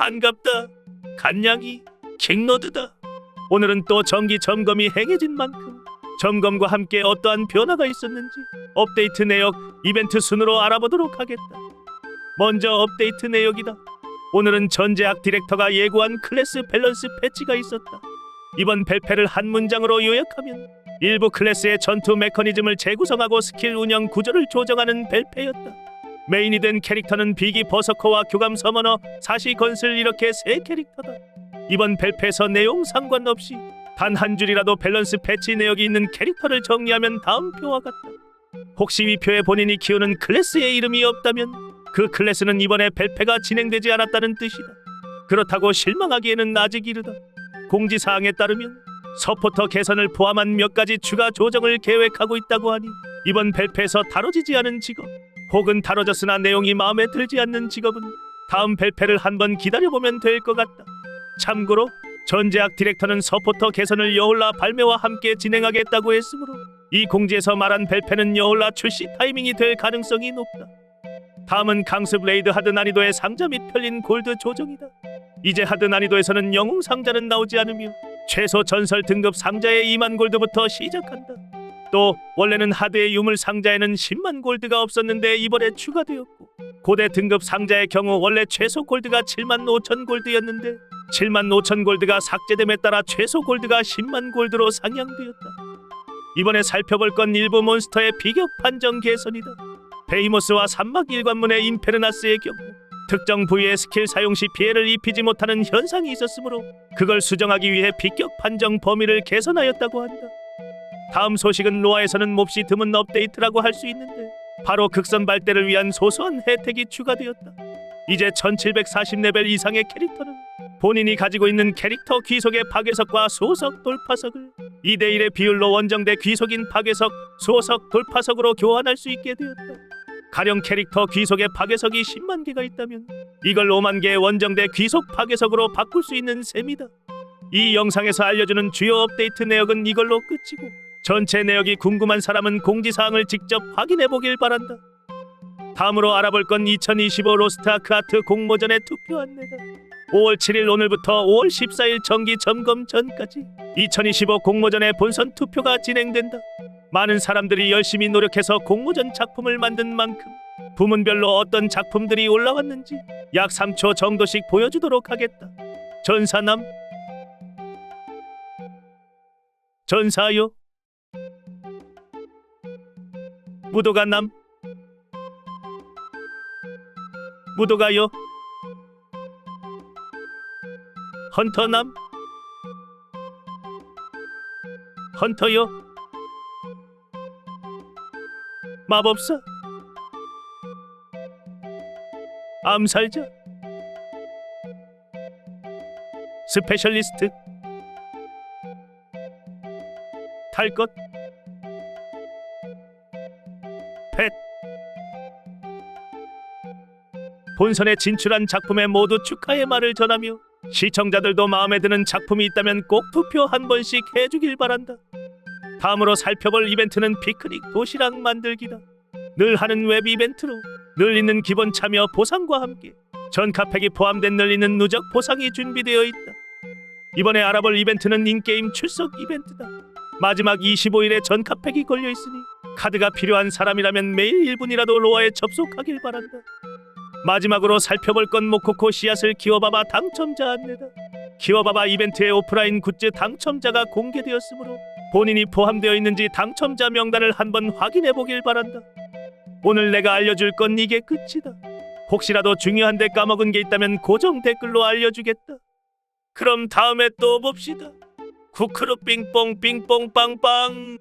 반갑다. 간냥이 킹로드다. 오늘은 또 정기 점검이 행해진 만큼 점검과 함께 어떠한 변화가 있었는지 업데이트 내역 이벤트 순으로 알아보도록 하겠다. 먼저 업데이트 내역이다. 오늘은 전제학 디렉터가 예고한 클래스 밸런스 패치가 있었다. 이번 벨페를 한 문장으로 요약하면 일부 클래스의 전투 메커니즘을 재구성하고 스킬 운영 구조를 조정하는 벨페였다. 메인이 된 캐릭터는 비기 버서커와 교감 서머너, 사시 건슬 이렇게 세 캐릭터다. 이번 벨페에서 내용 상관없이 단 한 줄이라도 밸런스 패치 내역이 있는 캐릭터를 정리하면 다음 표와 같다. 혹시 위 표에 본인이 키우는 클래스의 이름이 없다면 그 클래스는 이번에 벨페가 진행되지 않았다는 뜻이다. 그렇다고 실망하기에는 아직 이르다. 공지사항에 따르면 서포터 개선을 포함한 몇 가지 추가 조정을 계획하고 있다고 하니 이번 벨페에서 다뤄지지 않은 직업 혹은 다뤄졌으나 내용이 마음에 들지 않는 직업은 다음 벨페를 한번 기다려보면 될 것 같다. 참고로 전제학 디렉터는 서포터 개선을 여홀라 발매와 함께 진행하겠다고 했으므로 이 공지에서 말한 벨페는 여홀라 출시 타이밍이 될 가능성이 높다. 다음은 강습 레이드 하드 난이도의 상자 및 편린 골드 조정이다. 이제 하드 난이도에서는 영웅 상자는 나오지 않으며 최소 전설 등급 상자의 2만 골드부터 시작한다. 또 원래는 하드의 유물 상자에는 10만 골드가 없었는데 이번에 추가되었고 고대 등급 상자의 경우 원래 최소 골드가 7만 5천 골드였는데 7만 5천 골드가 삭제됨에 따라 최소 골드가 10만 골드로 상향되었다. 이번에 살펴볼 건 일부 몬스터의 비격 판정 개선이다. 베이모스와 산막 일관문의 인페르나스의 경우 특정 부위의 스킬 사용 시 피해를 입히지 못하는 현상이 있었으므로 그걸 수정하기 위해 비격 판정 범위를 개선하였다고 한다. 다음 소식은 로아에서는 몹시 드문 업데이트라고 할 수 있는데 바로 극선 발대를 위한 소소한 혜택이 추가되었다. 이제 1740레벨 이상의 캐릭터는 본인이 가지고 있는 캐릭터 귀속의 파괴석과 수호석 돌파석을 2대1의 비율로 원정대 귀속인 파괴석, 수호석, 돌파석으로 교환할 수 있게 되었다. 가령 캐릭터 귀속의 파괴석이 10만 개가 있다면 이걸 5만 개의 원정대 귀속 파괴석으로 바꿀 수 있는 셈이다. 이 영상에서 알려주는 주요 업데이트 내역은 이걸로 끝이고 전체 내역이 궁금한 사람은 공지사항을 직접 확인해 보길 바란다. 다음으로 알아볼 건 2025 로스트 아크 아트 공모전의 투표 안내다. 5월 7일 오늘부터 5월 14일 정기 점검 전까지 2025 공모전의 본선 투표가 진행된다. 많은 사람들이 열심히 노력해서 공모전 작품을 만든 만큼 부문별로 어떤 작품들이 올라왔는지 약 3초 정도씩 보여주도록 하겠다. 전사남 전사요 무도가 남. 무도가요. 헌터남. 헌터요. 마법사. 암살자. 스페셜리스트. 탈것 본선에 진출한 작품에 모두 축하의 말을 전하며 시청자들도 마음에 드는 작품이 있다면 꼭 투표 한 번씩 해주길 바란다. 다음으로 살펴볼 이벤트는 피크닉 도시락 만들기다. 늘 하는 웹 이벤트로 늘 있는 기본 참여 보상과 함께 전 카팩이 포함된 늘 있는 누적 보상이 준비되어 있다. 이번에 알아볼 이벤트는 인게임 출석 이벤트다. 마지막 25일에 전 카팩이 걸려 있으니 카드가 필요한 사람이라면 매일 1분이라도 로아에 접속하길 바란다. 마지막으로 살펴볼 건 모코코 씨앗을 키워봐봐 당첨자 안내다. 키워봐봐 이벤트의 오프라인 굿즈 당첨자가 공개되었으므로 본인이 포함되어 있는지 당첨자 명단을 한번 확인해 보길 바란다. 오늘 내가 알려줄 건 이게 끝이다. 혹시라도 중요한데 까먹은 게 있다면 고정 댓글로 알려주겠다. 그럼 다음에 또 봅시다. 쿠크루 빙뽕 빙뽕 빵빵